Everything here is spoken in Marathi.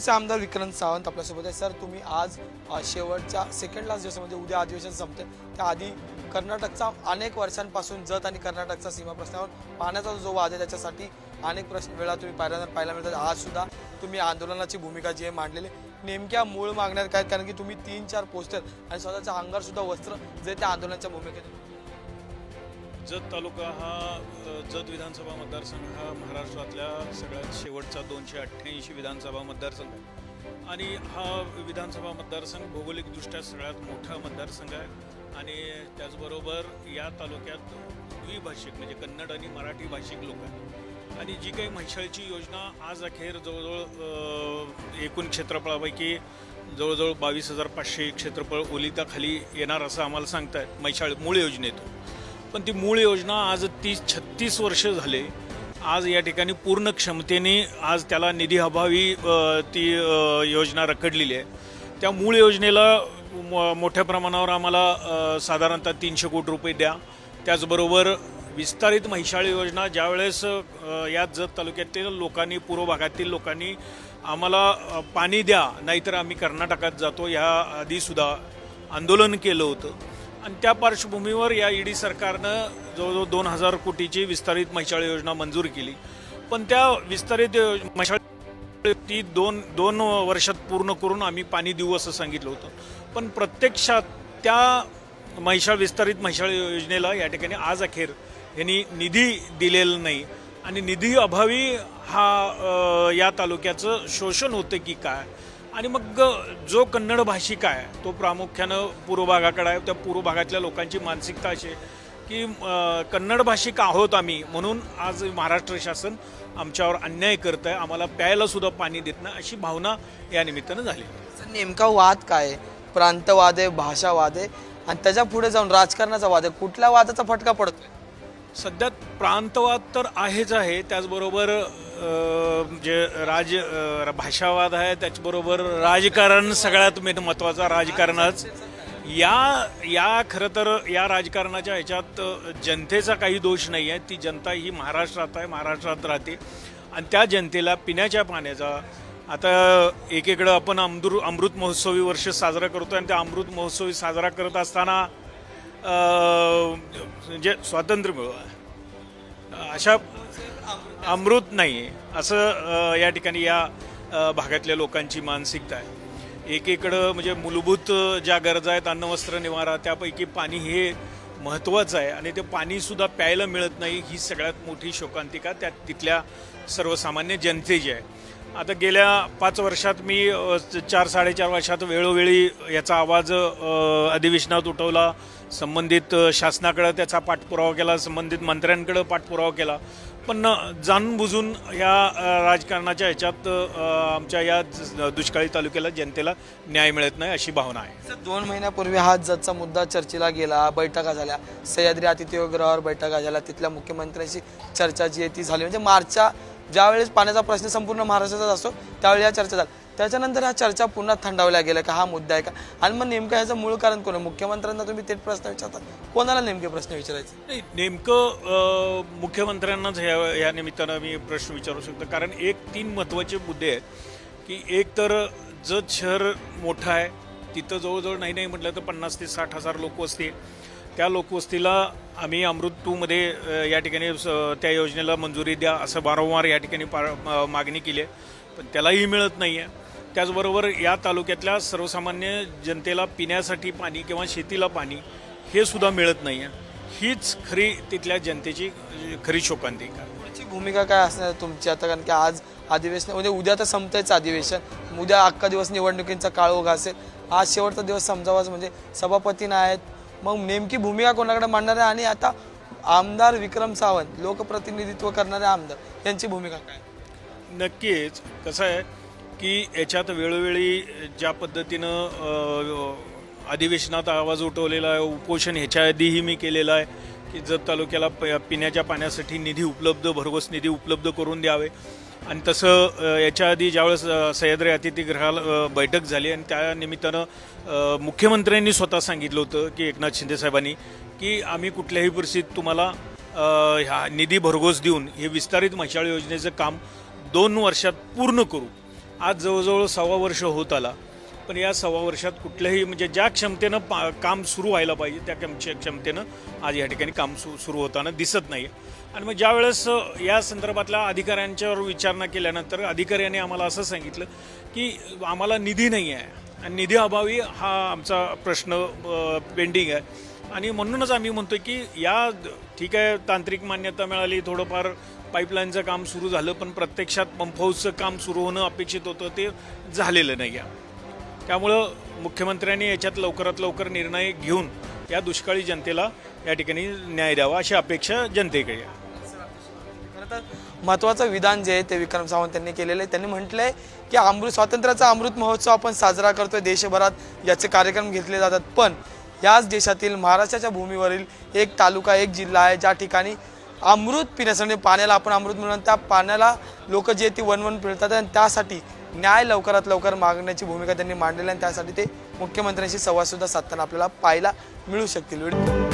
काँग्रेसचे आमदार विक्रांत सावंत आपल्यासोबत आहे सर तुम्ही आज शेवटच्या सेकंड लास्ट दिवसामध्ये उद्या अधिवेशन संपते त्याआधी कर्नाटकचा अनेक वर्षांपासून जत आणि कर्नाटकचा सीमा प्रश्नावर पाण्याचा जो वाद आहे त्याच्यासाठी अनेक प्रश्न वेळा तुम्ही पाहायला पाहायला मिळतात. आज सुद्धा तुम्ही आंदोलनाची भूमिका जी आहे मांडलेली नेमक्या मूळ मागण्यात काय कारण की तुम्ही तीन चार पोस्टर आणि स्वतःचा अंगार सुद्धा वस्त्र जे त्या आंदोलनाच्या भूमिकेत जत तालुका हा जत विधानसभा मतदारसंघ हा महाराष्ट्रातल्या सगळ्यात शेवटचा दोनशे अठ्ठ्याऐंशी विधानसभा मतदारसंघ आहे. आणि हा विधानसभा मतदारसंघ भौगोलिकदृष्ट्या सगळ्यात मोठा मतदारसंघ आहे. आणि त्याचबरोबर या तालुक्यात द्विभाषिक म्हणजे कन्नड आणि मराठी भाषिक लोक आहेत. आणि जी काही म्हैसाळची योजना आज अखेर जवळजवळ एकूण क्षेत्रफळापैकी जवळजवळ बावीस हजार पाचशे क्षेत्रफळ ओलिताखाली येणार असं आम्हाला सांगतायत म्हैसाळ मूळ योजनेतून. पण ती मूळ योजना आज तीस छत्तीस वर्ष झाले. आज या ठिकाणी पूर्ण क्षमतेने आज त्याला निधी अभावी ती योजना रखडलेली आहे. त्या मूळ योजनेला मोठ्या प्रमाणावर आम्हाला साधारणतः तीनशे कोटी रुपये द्या. त्याचबरोबर विस्तारित महिशाळी योजना ज्यावेळेस याच या जत तालुक्यातील लोकांनी पूर्व भागातील लोकांनी आम्हाला पाणी द्या नाहीतर आम्ही कर्नाटकात जातो. या आधीसुद्धा आंदोलन केलं होतं. आणि त्या पार्श्वभूमीवर या ईडी सरकारनं जवळजवळ दोन हजार कोटीची विस्तारित म्हैसाळ योजना मंजूर केली. पण त्या विस्तारित योज- ती दोन दोन वर्षात पूर्ण करून आम्ही पाणी देऊ असं सांगितलं होतं. पण प्रत्यक्षात त्या महिशाळ विस्तारित महिशाळ योजनेला या ठिकाणी आज अखेर यांनी निधी दिलेला नाही. आणि निधी अभावी हा या तालुक्याचं शोषण होतं की काय? आणि मग जो कन्नड भाषिक आहे तो प्रामुख्यानं पूर्व भागाकडे आहे. त्या पूर्व भागातल्या लोकांची मानसिकता अशी आहे की कन्नड भाषिक आहोत आम्ही म्हणून आज महाराष्ट्र शासन आमच्यावर अन्याय करत आहे. आम्हाला प्यायला सुद्धा पाणी देत नाही अशी भावना या निमित्तानं झाली. नेमका वाद काय आहे? प्रांतवाद आहे भाषावाद आहे. आणि त्याच्या पुढे जाऊन राजकारणाचा वाद आहे. कुठल्या वादाचा फटका पडतोय? सध्या प्रांतवाद तर आहेच आहे. त्याचबरोबर जे राज भाषावाद आहे त्याचबरोबर राजकारण सगळ्यात मेन महत्त्वाचा राजकारणच. या या खरं तर या राजकारणाच्या ह्याच्यात जनतेचा काही दोष नाही आहे. ती जनता ही महाराष्ट्रात आहे महाराष्ट्रात राहते. आणि त्या जनतेला पिण्याच्या पाण्याचा आता एकीकडं आपण अमृत अमृत महोत्सवी वर्ष साजरा करतो आणि त्या अमृत महोत्सवी साजरा करत असताना म्हणजे स्वातंत्र्य मिळवा. अशा अमृत नाही असं या ठिकाणी या भागातल्या लोकांची मानसिकता आहे. एकीकडं म्हणजे मूलभूत ज्या गरजा आहेत अन्न वस्त्र निवारा त्यापैकी पाणी हे महत्त्वाचं आहे आणि ते पाणीसुद्धा प्यायला मिळत नाही ही सगळ्यात मोठी शोकांतिका त्या तिथल्या सर्वसामान्य जनतेची आहे. आता गेल्या पाच वर्षात मी चार साडेचार वर्षात वेळोवेळी याचा आवाज अधिवेशनात उठवला. संबंधित शासनाकडं त्याचा पाठपुरावा केला संबंधित मंत्र्यांकडं पाठपुरावा केला. पण जाणून बुजून या राजकारणाच्या ह्याच्यात आमच्या या दुष्काळी तालुक्याला जनतेला न्याय मिळत नाही अशी भावना आहे. सर, दोन महिन्यापूर्वी हा जतचा मुद्दा चर्चेला गेला बैठका झाल्या. सह्याद्री अतिथीगृहावर बैठका झाल्या. तिथल्या मुख्यमंत्र्यांशी चर्चा जी आहे ती झाली. म्हणजे मार्चच्या ज्यावेळेस पाण्याचा प्रश्न संपूर्ण महाराष्ट्राचाच असतो त्यावेळी या चर्चा झाल्या त्याच्यानंतर ह्या चर्चा पुन्हा थंडावल्या गेल्या का हा मुद्दा आहे का? आणि मग नेमकं ह्याचं मूळ कारण कोण आहे? मुख्यमंत्र्यांना तुम्ही थेट प्रश्न विचारता कोणाला नेमके प्रश्न विचारायचे? नाही नेमकं मुख्यमंत्र्यांनाच ह्या या निमित्तानं मी प्रश्न विचारू शकतो. कारण एक तीन महत्त्वाचे मुद्दे आहेत की एक तर जत शहर मोठं आहे तिथं जवळजवळ नाही नाही म्हटलं तर पन्नास ते साठ हजार लोकवस्ती असतील. त्या लोकवस्तीला आम्ही अमृत टूमध्ये या ठिकाणी स- त्या योजनेला मंजुरी द्या असं वारंवार या ठिकाणी पा मागणी केली आहे. पण त्यालाही मिळत नाही आहे त्याचबरोबर या तालुक्यातल्या सर्वसामान्य जनतेला पिण्यासाठी पाणी किंवा शेतीला पाणी हे सुद्धा मिळत नाही आहे हीच खरी तिथल्या जनतेची खरी शोकांतिका. पुढची भूमिका काय असणार तुमची आता? कारण की आज अधिवेशन म्हणजे उद्या तर संपतंयच अधिवेशन. उद्या अख्खा दिवस निवडणुकींचा काळ उगा असेल. आज शेवटचा दिवस समजावाच म्हणजे सभापती नाही आहेत मग नेमकी भूमिका कोणाकडे मांडणार आहे? आणि आता आमदार विक्रम सावंत लोकप्रतिनिधित्व करणारे आमदार यांची भूमिका काय? नक्कीच. कसं आहे की याच्यात वेळोवेळी ज्या पद्धतीनं अधिवेशनात आवाज उठवलेला आहे उपोषण ह्याच्या आधीही मी केलेलं आहे की जत तालुक्याला प पिण्याच्या पाण्यासाठी निधी उपलब्ध भरघोस निधी उपलब्ध करून द्यावे. आणि तसं याच्या आधी ज्यावेळेस सह्याद्री अतिथीगृहाला बैठक झाली आणि त्या निमित्तानं मुख्यमंत्र्यांनी स्वतः सांगितलं होतं की एकनाथ शिंदे साहेबांनी की आम्ही कुठल्याही परिस्थितीत तुम्हाला ह्या निधी भरघोस देऊन हे विस्तारित म्हैसाळ योजनेचं काम दोन वर्षात पूर्ण करू. आज जवळजवळ सव्वा वर्ष होत आला. पण या सव्वा वर्षात कुठल्याही म्हणजे ज्या क्षमतेनं पा काम सुरू व्हायला पाहिजे त्या क्षम क्षमतेनं आज या ठिकाणी काम सु सुरू होताना दिसत नाही आणि मग ज्यावेळेस या संदर्भातल्या अधिकाऱ्यांच्यावर विचारणा केल्यानंतर अधिकाऱ्यांनी आम्हाला असं सांगितलं की आम्हाला निधी नाही आहे आणि निधी अभावी हा आमचा प्रश्न पेंडिंग आहे. आणि म्हणूनच आम्ही म्हणतो की या ठीक आहे तांत्रिक मान्यता मिळाली थोडंफार पाईपलाईनचं काम सुरू झालं पण प्रत्यक्षात पंप हाऊसचं काम सुरू होणं अपेक्षित होतं ते झालेलं नाही आहे. त्यामुळं मुख्यमंत्र्यांनी याच्यात लवकरात लवकर निर्णय घेऊन या दुष्काळी जनतेला या ठिकाणी न्याय द्यावा अशी अपेक्षा जनतेकडे आहे. खरं तर महत्त्वाचं विधान जे आहे ते विक्रम सावंत यांनी केलेलं आहे. त्यांनी म्हटलंय की अमृत स्वातंत्र्याचा अमृत महोत्सव आपण साजरा करतोय देशभरात याचे कार्यक्रम घेतले जातात. पण याच देशातील महाराष्ट्राच्या भूमीवरील एक तालुका एक जिल्हा आहे ज्या ठिकाणी अमृत पिण्यासाठी पाण्याला आपण अमृत म्हणून त्या पाण्याला लोक जे ती वनवन पिळतात आणि त्यासाठी न्याय लवकरात लवकर मागण्याची भूमिका त्यांनी मांडलेली आणि त्यासाठी ते मुख्यमंत्र्यांशी संवादसुद्धा साधताना आपल्याला पाहायला मिळू शकतील व्हिडिओ